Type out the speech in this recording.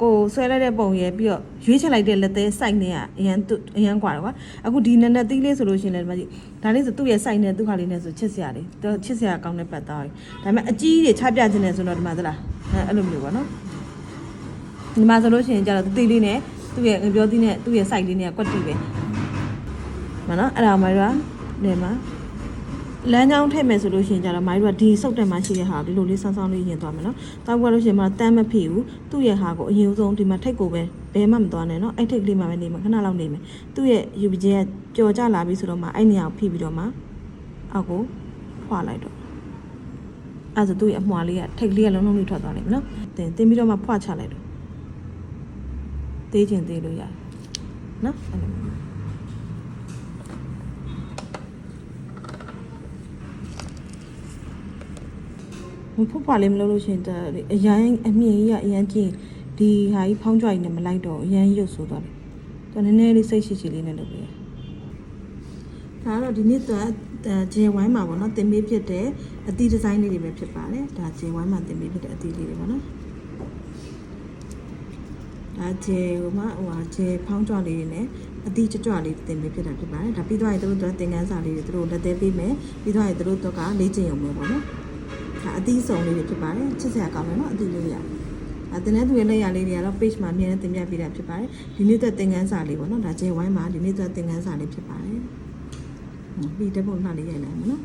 ကိုဆွဲလိုက်တဲ့ပုံရဲ့ပြီးတော့ရွေးချယ်လိုက်တဲ့လက်သေး site နဲ့ကအရန်သူအရန်กว่าတယ်ကွာအခုဒီနက်နက်သီးလေးဆိုလို့ရှိရင်လည်းဒီမှာကြည့်ဒါလေးဆိုသူ့ရဲ့ site နဲ့သူ့ခါလေးနဲ့ဆိုချစ်စရာလေးသူချစ်စရာကောင်းတဲ့ပတ်သားကြီးဒါပေမဲ့အကြီးတွေချပြခြင်းနဲ့ဆိုတော့ဒီမှာသလားအဲအဲ့လိုမျိုးပေါ့နော်ဒီမှာဆိုလို့ရှိရင်ကျတော့သီးလေးနဲ့သူ့ရဲ့ငပြောသီးနဲ့သူ့ရဲ့ site လေးနဲ့ကွက်တီပဲမနော်အဲ့ဒါမှရနေမှာ လမ်းကြောင်းထည့်မယ်ဆိုလို့ရှိရင်ကျတော့မိုင်းတို့ကဒီစုပ်တက်မှရှိတဲ့ဟာဒီလိုလေးဆောင်းဆောင်းလေးရင်သွားမယ်နော်။တောက်ကွက်လို့ရှိရင်မတမ်းမဖြစ်ဘူး။သူ့ရဲ့ဟာကိုအရင်ဆုံးဒီမှာထိတ်ကိုပဲဘဲမှမသွားနဲ့နော်။အဲ့ထိတ်ကလေးမှပဲနေမှာခဏလောက်နေမယ်။သူ့ရဲ့ယူပဂျဲကကြော်ကြလာပြီဆိုတော့မှအဲ့နေရာကိုဖိပြီးတော့မှအောက်ကိုဖွာလိုက်တော့အဲ့ဒါဆိုသူ့ရဲ့အမွှာလေးကထိတ်ကလေးကလုံးလုံးလေးထွက်သွားလိမ့်မယ်နော်။တင်တင်ပြီးတော့မှဖွာချလိုက်တော့သေးချင်သေးလို့ရတယ်။နော်အဲ့လို ဖွတ်ဖွာလေးမလုပ်လို့ရှရင်တအရန်အမြင့်ကြီးကအရန်ကြည့်ဒီဟာကြီးဖောင်းကြွားကြီးနဲ့မလိုက်တော့အရန်ရုပ်ဆိုးသွားတယ်သူနည်းနည်းလေးစိတ်ရှိရှိလေးနဲ့လုပ်ပေးရဒါကတော့ဒီနေ့သူကဂျေဝိုင်းမှာပေါ့နော်တင်ပေးဖြစ်တဲ့အသီးဒီဇိုင်းလေးတွေပဲဖြစ်ပါတယ်ဒါဂျေဝိုင်းမှာတင်ပေးဖြစ်တဲ့အသီးလေးတွေပေါ့နော်ဒါဂျေဟိုမှာဟိုဟာဂျေဖောင်းကြွားလေးတွေနဲ့အသီးကြွကြွလေးတင်ပေးဖြစ်တာဖြစ်ပါတယ်ဒါပြီးတော့ရင်တို့တို့သင်ခန်းစာလေးတွေတို့လက်သေးပေးမယ်ပြီးတော့ရင်တို့တို့ကလေ့ကျင့်ရုံပဲပေါ့နော်ဒါ အသီးစုံလေးတွေဖြစ်ပါတယ်ချစ်စရာကောင်းတယ်နော်အသီးလေးတွေအဲတင်တဲ့သူရဲ့လက်ရလေးတွေကတော့ page မှာအမြဲတမ်းတင်ပြပေးတာဖြစ်ပါတယ်ဒီနေ့သက်သင်ခန်းစာလေးပေါ့နော်ဒါကျေဝိုင်းမှာဒီနေ့သက်သင်ခန်းစာလေးဖြစ်ပါတယ်ဟွန်းပြီးတဲ့ပုံနှလေးရိုက်လိုက်မယ်နော်